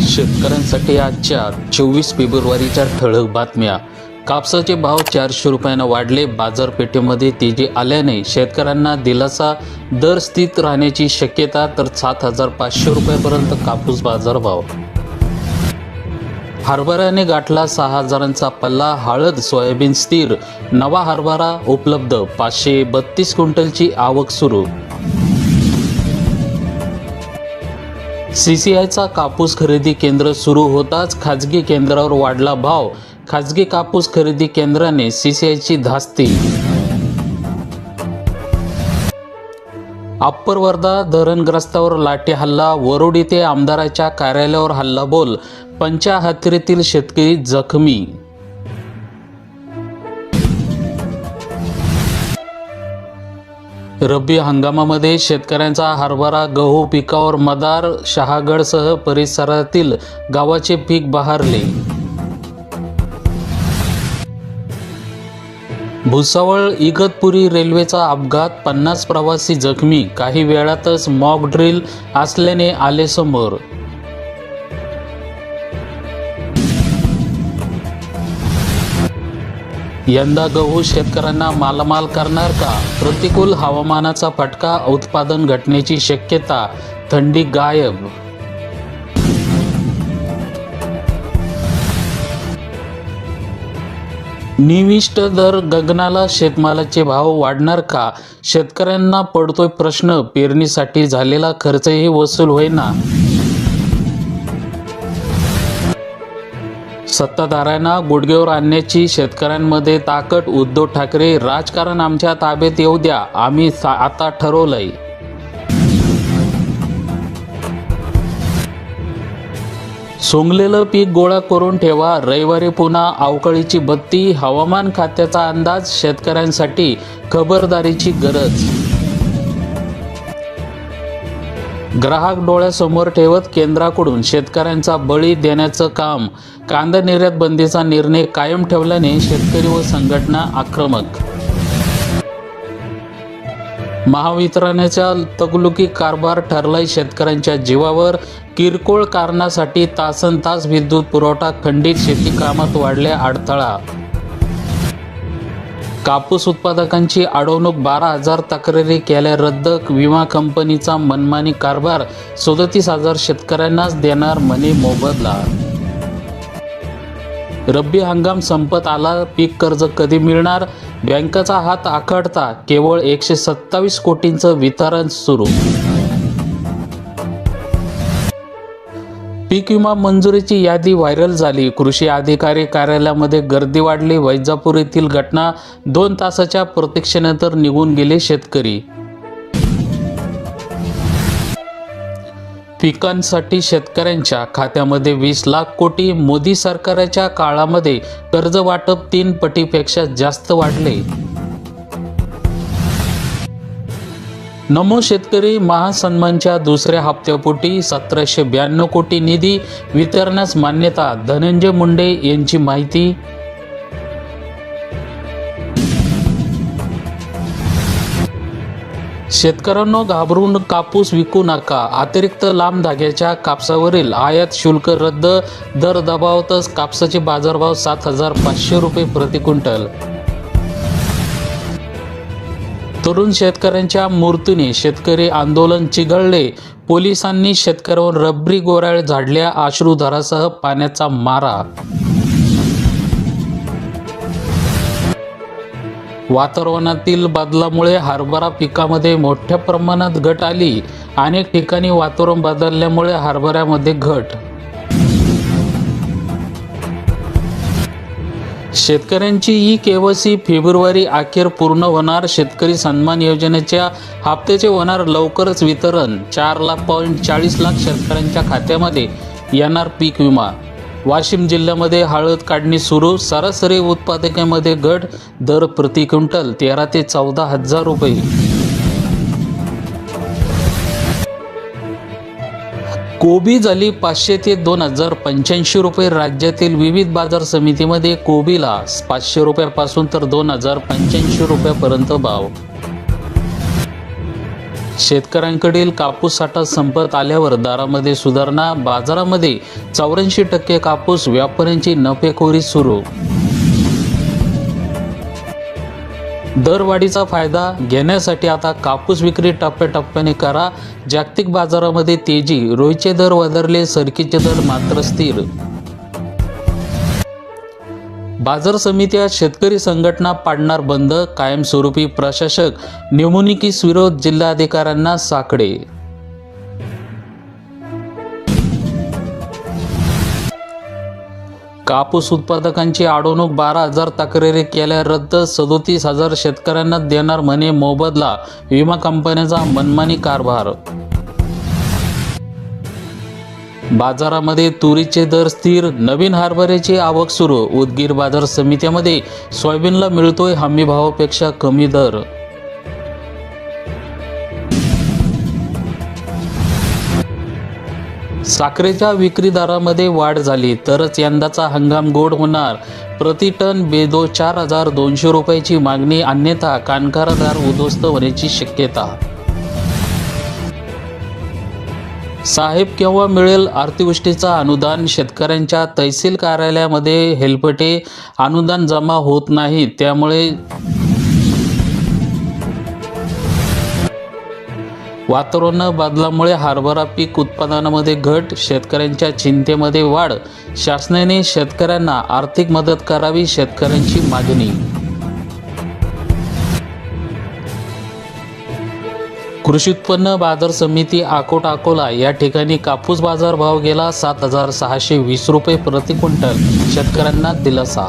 शेतकऱ्यांसाठी आजच्या चोवीस फेब्रुवारीच्या ठळक बातम्या. कापसाचे भाव चारशे रुपयानं वाढले. बाजारपेठेमध्ये तेजी आल्याने शेतकऱ्यांना दिलासा दर स्थित राहण्याची शक्यता तर सात हजार पाचशे रुपयापर्यंत कापूस बाजारभाव हरभऱ्याने गाठला सहा हजारांचा पल्ला हळद सोयाबीन स्थिर. नवा हरभरा उपलब्ध. पाचशे बत्तीस क्विंटलची आवक सुरू. सीसीआयचा कापूस खरेदी केंद्र सुरू होताच खाजगी केंद्रावर वाढला भाव. खाजगी कापूस खरेदी केंद्राने सीसीआयची धास्ती. अप्पर वर्धा धरणग्रस्तावर लाठी हल्ला वरोड येथे आमदाराच्या कार्यालयावर हल्ला बोल पंचाहत्तरीतील शेतकरी जखमी रब्बी हंगामामध्ये शेतकऱ्यांचा हरभरा गहू पिकावर मदार शहागडसह परिसरातील गावाचे पीक बहारले. भुसावळ इगतपुरी रेल्वेचा अपघात पन्नास प्रवासी जखमी काही वेळातच मॉक ड्रिल असल्याने आले समोर. यंदा गहू शेतकऱ्यांना मालामाल करणार का? प्रतिकूल हवामानाचा फटका उत्पादन घटण्याची शक्यता थंडी गायब. निविष्ट दर गगनाला शेतमालाचे भाव वाढणार का? शेतकऱ्यांना पडतोय प्रश्न पेरणीसाठी झालेला खर्चही वसूल होईना. सत्ताधाऱ्यांना गुडघेवर आणण्याची शेतकऱ्यांमध्ये ताकद उद्धव ठाकरे राजकारण आमच्या ताब्यात येऊ द्या आम्ही सा- आता ठरवलंय. सोंगलेलं पीक गोळा करून ठेवा रविवारी पुन्हा अवकाळीची बत्ती हवामान खात्याचा अंदाज शेतकऱ्यांसाठी खबरदारीची गरज. ग्राहक डोळ्यासमोर ठेवत केंद्राकडून शेतकऱ्यांचा बळी देण्याचं काम कांदा निर्यात बंदीचा निर्णय कायम ठेवल्याने शेतकरी व संघटना आक्रमक. महावितरणाच्या तगलुकी कारभार ठरलाय शेतकऱ्यांच्या जीवावर. किरकोळ कारणासाठी तासन तास विद्युत पुरवठा खंडित शेती कामात वाढल्या अडथळा कापूस उत्पादकांची अडवणूक बारा हजार तक्रारी केल्या. रद्द विमा कंपनीचा मनमानी कारभार सदतीस हजार शेतकऱ्यांनाच देणार म्हणे मोबदला. रब्बी हंगाम संपत आला पीक कर्ज कधी मिळणार? बँकेचा हात आखडता केवळ एकशे सत्तावीस कोटींचं वितरण सुरू पीक विमा मंजुरीची यादी व्हायरल झाली. कृषी अधिकारी कार्यालयामध्ये गर्दी वाढली. वैजापूर येथील घटना दोन तासाच्या प्रतीक्षेनंतर निघून गेले शेतकरी. पिकांसाठी शेतकऱ्यांच्या खात्यामध्ये वीस लाख कोटी मोदी सरकारच्या काळामध्ये कर्ज वाटप तीन पटीपेक्षा जास्त वाढले. नमो शेतकरी महासन्मानच्या दुसऱ्या हप्त्यापोटी सतराशे ब्याण्णव कोटी निधी वितरण्यास मान्यता धनंजय मुंडे यांची माहिती. शेतकऱ्यांनो घाबरून कापूस विकू नका. अतिरिक्त लांब धाग्याच्या कापसावरील आयात शुल्क रद्द. दर दबावतच कापसाचे बाजारभाव सात हजार पाचशे रुपये प्रति क्विंटल. तरुण शेतकऱ्यांच्या मूर्तीने शेतकरी आंदोलन चिघळले. पोलिसांनी शेतकऱ्यावर रबरी गोराळ झाडल्या. अश्रुधारासह पाण्याचा मारा. वातावरणातील बदलामुळे हरभरा पिकामध्ये मोठ्या प्रमाणात घट आली. अनेक ठिकाणी वातावरण बदलल्यामुळे हरभऱ्यामध्ये घट शेतकऱ्यांची ई केवसी फेब्रुवारी अखेर पूर्ण होणार. शेतकरी सन्मान योजनेच्या हप्त्याचे होणार लवकरच वितरण. चार लाख पॉईंट चाळीस लाख शेतकऱ्यांच्या खात्यामध्ये येणार पीक विमा. वाशिम जिल्ह्यामध्ये हळद काढणी सुरू. सरासरी उत्पादकांमध्ये घट दर प्रति क्विंटल तेरा ते चौदा हजार रुपये. कोबी झाली पाचशे ते दोन हजार पंच्याऐंशी रुपये. राज्यातील विविध बाजार समितीमध्ये कोबीला पाचशे रुपयापासून तर दोन हजार पंच्याऐंशी रुपयापर्यंत भाव. शेतकऱ्यांकडील कापूस साठा संपत आल्यावर दरामध्ये सुधारणा बाजारामध्ये चौऱ्याऐंशी टक्के कापूस व्यापाऱ्यांची नफेखोरी सुरू. दरवाढीचा फायदा घेण्यासाठी आता कापूस विक्री टप्प्याटप्प्याने करा. जागतिक बाजारामध्ये तेजी रोईचे दर वधारले सरकीचे दर मात्र स्थिर. बाजार समित्या शेतकरी संघटना पाडणार बंद कायमस्वरूपी प्रशासक निवडणुकीस विरोध जिल्हाधिकाऱ्यांना साकडे. कापूस उत्पादकांची अडवणूक बारा हजार तक्रारी केल्या. रद्द सदोतीस हजार शेतकऱ्यांना देणार म्हणे मोबदला. विमा कंपन्याचा मनमानी कारभार. बाजारामध्ये तुरीचे दर स्थिर. नवीन हरभऱ्याची आवक सुरू. उदगीर बाजार समित्यामध्ये सोयाबीनला मिळतोय हमी भावापेक्षा कमी दर. साखरेच्या विक्री दरामध्ये वाढ झाली तरच यंदाचा हंगाम गोड होणार. प्रति टन बेदो चार हजार दोनशे रुपयाची मागणी अन्यथा कानकारदार उद्ध्वस्त होण्याची शक्यता. साहेब केव्हा मिळेल अतिवृष्टीचा अनुदान? शेतकऱ्यांच्या तहसील कार्यालयामध्ये हेलपटे अनुदान जमा होत नाही त्यामुळे वातावरण बदलामुळे हरभरा पीक उत्पादनामध्ये घट शेतकऱ्यांच्या चिंतेमध्ये वाढ. शासनाने शेतकऱ्यांना आर्थिक मदत करावी शेतकऱ्यांची मागणी. कृषी उत्पन्न बाजार समिती आकोट अकोला या ठिकाणी कापूस बाजार भाव गेला सात हजार सहाशे वीस रुपये प्रति क्विंटल. शेतकऱ्यांना दिलासा.